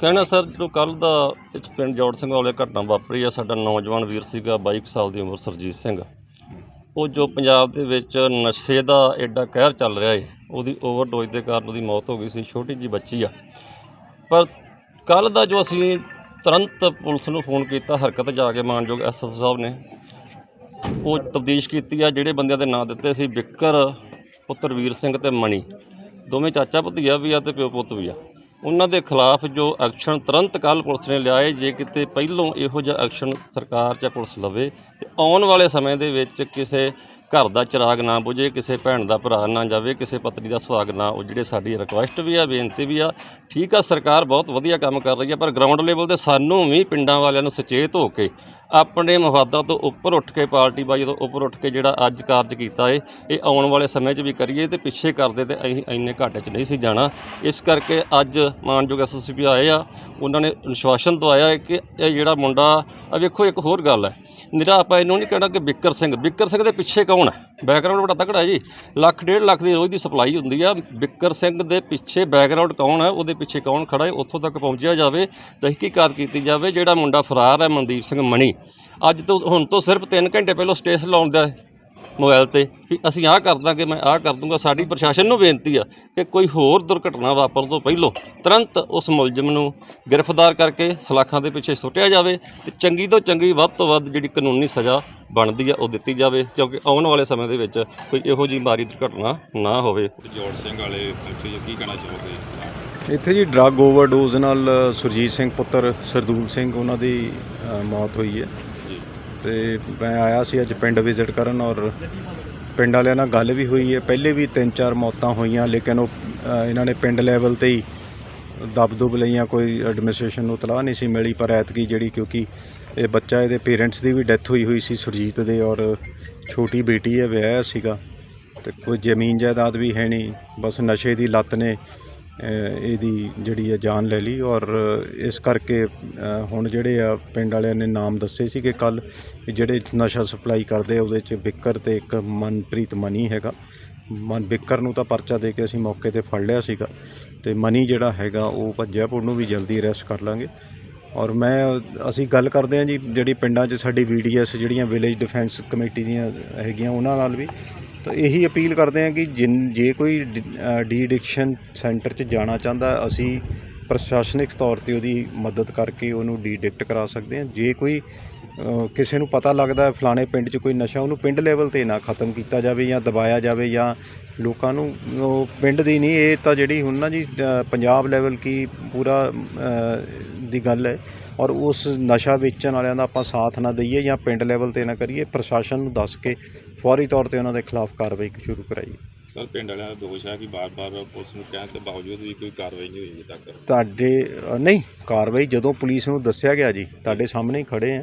ਕਹਿਣਾ ਸਰ ਜੋ ਕੱਲ ਦਾ ਇਸ ਪਿੰਡ ਜੋੜ ਸਿੰਘ ਵਾਲੇ ਘਟਨਾ ਵਾਪਰੀ ਆ, ਸਾਡਾ ਨੌਜਵਾਨ ਵੀਰ ਸੀਗਾ 22 ਕੁ ਸਾਲ ਦੀ ਉਮਰ ਸਰਜੀਤ ਸਿੰਘ। ਉਹ ਜੋ ਪੰਜਾਬ ਦੇ ਵਿੱਚ ਨਸ਼ੇ ਦਾ ਐਡਾ ਕਹਿਰ ਚੱਲ ਰਿਹਾ ਏ, ਉਹਦੀ ਓਵਰਡੋਜ਼ ਦੇ ਕਾਰਨ ਉਹਦੀ ਮੌਤ ਹੋ ਗਈ ਸੀ, ਛੋਟੀ ਜੀ ਬੱਚੀ ਆ। ਪਰ ਕੱਲ ਦਾ ਜੋ ਅਸੀਂ ਤੁਰੰਤ ਪੁਲਿਸ ਨੂੰ ਫੋਨ ਕੀਤਾ, ਹਰਕਤ ਜਾ ਕੇ ਮਾਨਯੋਗ ਐਸਐਸ ਸਾਹਿਬ ਨੇ, ਉਹ ਤਬਦੀਸ਼ ਕੀਤੀ ਆ, ਜਿਹੜੇ ਬੰਦਿਆਂ ਦੇ ਨਾਂ ਦਿੱਤੇ ਸੀ ਬਿੱਕਰ, ਪੁੱਤਰ ਵੀਰ ਸਿੰਘ ਤੇ ਮਣੀ ਦੋਵੇਂ ਚਾਚਾ ਭਤੀਆ ਵੀ ਆ ਤੇ ਪਿਓ ਪੁੱਤ ਵੀ ਆ। ਉਹਨਾਂ ਦੇ ਖਿਲਾਫ ਜੋ ਐਕਸ਼ਨ ਤੁਰੰਤ ਕੱਲ ਪੁਲਿਸ ਨੇ ਲਿਆਏ, ਜੇ ਕਿਤੇ ਪਹਿਲੋਂ ਇਹੋ ਜਿਹਾ ਐਕਸ਼ਨ ਸਰਕਾਰ ਜਾਂ ਪੁਲਿਸ ਲਵੇ, ਤੇ ਆਉਣ ਵਾਲੇ ਸਮੇਂ ਦੇ ਵਿੱਚ ਕਿਸੇ ਘਰ ਦਾ ਚਿਰਾਗ ਨਾ ਬੁਝੇ, ਕਿਸੇ ਭੈਣ ਦਾ ਭਰਾ ਨਾ ਜਾਵੇ, ਕਿਸੇ ਪਤਨੀ ਦਾ ਸੁਹਾਗ ਨਾ ਉਹ ਜਿਹੜੇ ਸਾਡੀ ਰਿਕੁਐਸਟ ਵੀ ਆ, ਬੇਨਤੀ ਵੀ ਆ। ਠੀਕ ਆ, ਸਰਕਾਰ ਬਹੁਤ ਵਧੀਆ ਕੰਮ ਕਰ ਰਹੀ ਆ, ਪਰ ਗਰਾਊਂਡ ਲੈਵਲ ਤੇ ਸਾਨੂੰ ਵੀ ਪਿੰਡਾਂ ਵਾਲਿਆਂ ਨੂੰ ਸੁਚੇਤ ਹੋ ਕੇ ਆਪਣੇ ਮਫਾਦਾਂ ਤੋਂ ਉੱਪਰ ਉੱਠ ਕੇ, ਪਾਰਟੀ ਬਾਜੀ ਤੋਂ ਉੱਪਰ ਉੱਠ ਕੇ ਜਿਹੜਾ ਅੱਜ ਕਾਰਜ ਕੀਤਾ ਏ, ਇਹ ਆਉਣ ਵਾਲੇ ਸਮੇਂ 'ਚ ਵੀ ਕਰੀਏ ਤੇ ਪਿੱਛੇ ਕਰਦੇ ਤੇ ਅਸੀਂ ਇੰਨੇ ਘਾਟੇ 'ਚ ਨਹੀਂ ਸੀ ਜਾਣਾ। ਇਸ ਕਰਕੇ ਅੱਜ ਮਾਨਯੋਗ ਐਸਐਸਪੀ ਆਏ ਆ, ਉਹਨਾਂ ਨੇ ਵਿਸ਼ਵਾਸਨ ਦਵਾਇਆ ਹੈ ਕਿ ਇਹ ਜਿਹੜਾ ਮੁੰਡਾ, ਆ ਵੇਖੋ ਇੱਕ ਹੋਰ ਗੱਲ ਹੈ। ਨਿਰਾ ਆਪਾਂ ਇਹਨੂੰ ਨਹੀਂ ਕਹਿਣਾ ਕਿ ਬਿੱਕਰ ਸਿੰਘ ਬਿੱਕਰ ਸਿੰਘ ਦੇ ਪਿੱਛੇ ਕੌਣ ਹੈ ਬੈਕਗ੍ਰਾਉਂਡ ਬੜਾ ਤਕੜਾ ਜੀ। ਲੱਖ, ਡੇਢ ਲੱਖ ਦੀ ਰੋਜ਼ ਦੀ ਸਪਲਾਈ ਹੁੰਦੀ ਆ। ਬਿੱਕਰ ਸਿੰਘ ਦੇ ਪਿੱਛੇ ਬੈਕਗ੍ਰਾਉਂਡ ਕੌਣ ਹੈ ਉਹਦੇ ਪਿੱਛੇ ਕੌਣ ਖੜਾ ਹੈ, ਉੱਥੋਂ ਤੱਕ ਪਹੁੰਚਿਆ ਜਾਵੇ ਤਹਿਕੀਕਾਤ ਕੀਤੀ ਜਾਵੇ, ਜਿਹੜਾ ਮੁੰਡਾ ਫਰਾਰ ਹੈ ਮਨਦੀਪ ਸਿੰਘ ਮਣੀ। ਅੱਜ ਤੋਂ, ਹੁਣ ਤੋਂ ਸਿਰਫ 3 ਘੰਟੇ ਪਹਿਲਾਂ ਸਟੇਸ ਲਾਉਣ ਦਾ ਮੋਬਾਈਲ ਤੇ ਵੀ ਅਸੀਂ ਆਹ ਕਰ ਦਾਂਗੇ ਮੈਂ ਆਹ ਕਰ ਦੂੰਗਾ। ਸਾਡੀ ਪ੍ਰਸ਼ਾਸਨ ਨੂੰ ਬੇਨਤੀ ਆ ਕਿ ਕੋਈ ਹੋਰ ਦੁਰਘਟਨਾ ਵਾਪਰ ਤੋਂ ਪਹਿਲਾਂ ਤੁਰੰਤ ਉਸ ਮੁਲਜ਼ਮ ਨੂੰ ਗ੍ਰਿਫਤਾਰ ਕਰਕੇ ਸਲਾਖਾਂ ਦੇ ਪਿੱਛੇ ਸੁੱਟਿਆ ਜਾਵੇ ਤੇ ਚੰਗੀ ਤੋਂ ਚੰਗੀ ਵੱਧ ਤੋਂ ਵੱਧ ਜਿਹੜੀ ਕਾਨੂੰਨੀ ਸਜ਼ਾ ਬਣਦੀ ਆ ਉਹ ਦਿੱਤੀ ਜਾਵੇ ਕਿਉਂਕਿ ਆਉਣ ਵਾਲੇ ਸਮੇਂ ਦੇ ਵਿੱਚ ਕੋਈ ਇਹੋ ਜਿਹੀ ਮਾਰੀ ਦੁਰਘਟਨਾ ਨਾ ਹੋਵੇ। ਜੋੜ ਸਿੰਘ ਵਾਲੇ 'ਚ ਕੀ ਕਹਿਣਾ ਚਾਹੋਗੇ? ਇੱਥੇ ਜੀ ਡਰੱਗ ਓਵਰਡੋਜ਼ ਨਾਲ ਸੁਰਜੀਤ ਸਿੰਘ ਪੁੱਤਰ ਸਰਦੂਲ ਸਿੰਘ ਉਹਨਾਂ ਦੀ ਮੌਤ ਹੋਈ ਹੈ। ਤੇ ਮੈਂ ਆਇਆ ਸੀ ਅੱਜ ਪਿੰਡ ਵਿਜ਼ਿਟ ਕਰਨ ਔਰ ਪਿੰਡ ਵਾਲਿਆਂ ਨਾਲ ਗੱਲ ਵੀ ਹੋਈ ਹੈ। ਪਹਿਲੇ ਵੀ ਤਿੰਨ ਚਾਰ ਮੌਤਾਂ ਹੋਈਆਂ, ਲੇਕਿਨ ਉਹ ਇਹਨਾਂ ਨੇ ਪਿੰਡ ਲੈਵਲ ਤੇ ਹੀ ਦਬਦੁਬ ਲਈਆਂ, ਕੋਈ ਐਡਮਿਨਿਸਟ੍ਰੇਸ਼ਨ ਨੂੰ ਤਲਾਹ ਨਹੀਂ ਸੀ ਮਿਲੀ ਪਰ ਐਤਕੀ ਜਿਹੜੀ ਕਿਉਂਕਿ ਇਹ ਬੱਚਾ, ਇਹਦੇ ਪੇਰੈਂਟਸ ਦੀ ਵੀ ਡੈਥ ਹੋਈ ਹੋਈ ਸੀ ਸੁਰਜੀਤ ਦੇ ਔਰ ਛੋਟੀ ਬੇਟੀ ਹੈ ਵਿਆਹ ਸੀਗਾ ਤੇ ਕੋਈ ਜ਼ਮੀਨ ਜਾਇਦਾਦ ਵੀ ਹੈ ਨਹੀਂ, ਬਸ ਨਸ਼ੇ ਦੀ ਲੱਤ ਨੇ। ਇਹਦੀ ਜਿਹੜੀ ਆ ਜਾਨ ਲੈ ਲਈ ਔਰ ਇਸ ਕਰਕੇ ਹੁਣ ਜਿਹੜੇ ਆ ਪਿੰਡ ਵਾਲਿਆਂ ਨੇ ਨਾਮ ਦੱਸੇ ਸੀ ਕਿ ਕੱਲ ਜਿਹੜੇ ਨਸ਼ਾ ਸਪਲਾਈ ਕਰਦੇ ਉਹਦੇ ਚ ਬਿੱਕਰ ਤੇ ਇੱਕ ਮਨਪ੍ਰੀਤ ਮਨੀ ਹੈਗਾ। ਮਨ ਬਿੱਕਰ ਨੂੰ ਤਾਂ ਪਰਚਾ ਦੇ ਕੇ ਅਸੀਂ ਮੌਕੇ ਤੇ ਫੜ ਲਿਆ ਸੀਗਾ ਤੇ ਮਨੀ ਜਿਹੜਾ ਹੈਗਾ, ਉਹ ਭੱਜਿਆ ਪੁਰ ਨੂੰ ਵੀ ਜਲਦੀ ਅਰੈਸਟ ਕਰ ਲਾਂਗੇ। ਔਰ ਮੈਂ, ਅਸੀਂ ਗੱਲ ਕਰਦੇ ਹਾਂ ਜੀ, ਜਿਹੜੀ ਪਿੰਡਾਂ 'ਚ ਸਾਡੀ ਵੀਡੀਐਸ ਜਿਹੜੀਆਂ ਵਿਲੇਜ ਡਿਫੈਂਸ ਕਮੇਟੀ ਦੀਆਂ ਹੈਗੀਆਂ, ਉਹਨਾਂ ਨਾਲ ਵੀ। ਤਾਂ ਇਹੀ ਅਪੀਲ ਕਰਦੇ ਹਾਂ ਕਿ ਜਿਨ, ਜੇ ਕੋਈ ਡੀ ਐਡਿਕਸ਼ਨ ਸੈਂਟਰ 'ਚ ਜਾਣਾ ਚਾਹੁੰਦਾ, ਅਸੀਂ ਪ੍ਰਸ਼ਾਸਨਿਕ ਤੌਰ ਤੇ ਉਹਦੀ ਮਦਦ ਕਰਕੇ ਉਹਨੂੰ ਡੀਡਿਕਟ ਕਰਾ ਸਕਦੇ ਹਾਂ। ਜੇ ਕੋਈ ਕਿਸੇ ਨੂੰ ਪਤਾ ਲੱਗਦਾ ਫਲਾਣੇ ਪਿੰਡ 'ਚ ਕੋਈ ਨਸ਼ਾ ਉਹਨੂੰ ਪਿੰਡ ਲੈਵਲ ਤੇ ਨਾ ਖਤਮ ਕੀਤਾ ਜਾਵੇ ਜਾਂ ਦਬਾਇਆ ਜਾਵੇ ਜਾਂ ਲੋਕਾਂ ਨੂੰ ਉਹ ਪਿੰਡ ਦੀ ਨਹੀਂ ਇਹ ਤਾਂ ਜਿਹੜੀ ਹੁਣ ਨਾ ਜੀ ਪੰਜਾਬ ਲੈਵਲ ਕੀ ਪੂਰਾ ਦੀ ਗੱਲ ਹੈ ਔਰ ਉਸ ਨਸ਼ਾ ਵੇਚਣ ਵਾਲਿਆਂ ਦਾ ਆਪਾਂ ਸਾਥ ਨਾ ਦਈਏ ਜਾਂ ਪਿੰਡ ਲੈਵਲ ਤੇ ਨਾ ਕਰੀਏ ਪ੍ਰਸ਼ਾਸਨ ਨੂੰ ਦੱਸ ਕੇ ਫੌਰੀ ਤੌਰ ਤੇ ਉਹਨਾਂ ਦੇ ਖਿਲਾਫ ਕਾਰਵਾਈ ਸ਼ੁਰੂ ਕਰਾਈਏ। ਸਰ ਪਿੰਡ ਵਾਲਿਆਂ ਦਾ ਦੋਸ਼ ਹੈ ਕਿ ਬਾਰ-ਬਾਰ ਪੁਲਿਸ ਨੂੰ ਕਹਿਣ ਦੇ ਬਾਵਜੂਦ ਵੀ ਕੋਈ ਕਾਰਵਾਈ ਨਹੀਂ ਹੋਈ ਅਜੇ ਤੱਕ। ਤੁਹਾਡੇ ਨਹੀਂ ਕਾਰਵਾਈ ਜਦੋਂ ਪੁਲਿਸ ਨੂੰ ਦੱਸਿਆ ਗਿਆ ਜੀ ਤੁਹਾਡੇ ਸਾਹਮਣੇ ਹੀ ਖੜੇ ਆ।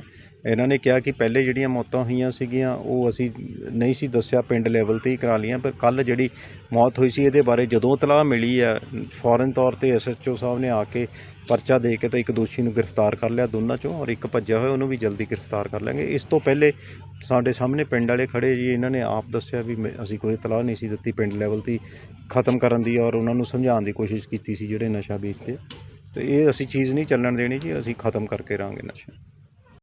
ਇਹਨਾਂ ਨੇ ਕਿਹਾ ਕਿ ਪਹਿਲੇ ਜਿਹੜੀਆਂ ਮੌਤਾਂ ਹੋਈਆਂ ਸੀਗੀਆਂ, ਉਹ ਅਸੀਂ ਨਹੀਂ ਸੀ ਦੱਸਿਆ, ਪਿੰਡ ਲੈਵਲ ਤੇ ਹੀ ਕਰਾ ਲਈਆਂ, ਪਰ ਕੱਲ ਜਿਹੜੀ ਮੌਤ ਹੋਈ ਸੀ, ਇਹਦੇ ਬਾਰੇ ਜਦੋਂ ਤਲਾਹ ਮਿਲੀ ਆ, ਫੌਰਨ ਤੌਰ ਤੇ ਐਸਐਚਓ ਸਾਹਿਬ ਨੇ ਆ ਕੇ ਪਰਚਾ ਦੇ ਕੇ ਤਾਂ ਇੱਕ ਦੋਸ਼ੀ ਨੂੰ ਗ੍ਰਿਫਤਾਰ ਕਰ ਲਿਆ ਦੋਨਾਂ ਚੋਂ, ਔਰ ਇੱਕ ਭੱਜਿਆ ਹੋਇਆ, ਉਹਨੂੰ ਵੀ ਜਲਦੀ ਗ੍ਰਿਫਤਾਰ ਕਰ ਲਾਂਗੇ। ਇਸ ਤੋਂ ਪਹਿਲੇ ਸਾਡੇ ਸਾਹਮਣੇ ਪਿੰਡ ਵਾਲੇ ਖੜੇ ਜੀ, ਇਹਨਾਂ ਨੇ ਆਪ ਦੱਸਿਆ ਵੀ ਮੈਂ- ਅਸੀਂ ਕੋਈ ਤਲਾਹ ਨਹੀਂ ਸੀ ਦਿੱਤੀ, ਪਿੰਡ ਲੈਵਲ ਤੇ ਹੀ ਖਤਮ ਕਰਨ ਦੀ, ਔਰ ਉਹਨਾਂ ਨੂੰ ਸਮਝਾਉਣ ਦੀ ਕੋਸ਼ਿਸ਼ ਕੀਤੀ ਸੀ ਜਿਹੜੇ ਨਸ਼ਾ ਵੇਚਦੇ ਤੇ ਇਹ ਅਸੀਂ ਚੀਜ਼ ਨਹੀਂ ਚੱਲਣ ਦੇਣੀ ਜੀ, ਅਸੀਂ ਖਤਮ ਕਰਕੇ ਰਹਾਂਗੇ ਨਸ਼ਾ।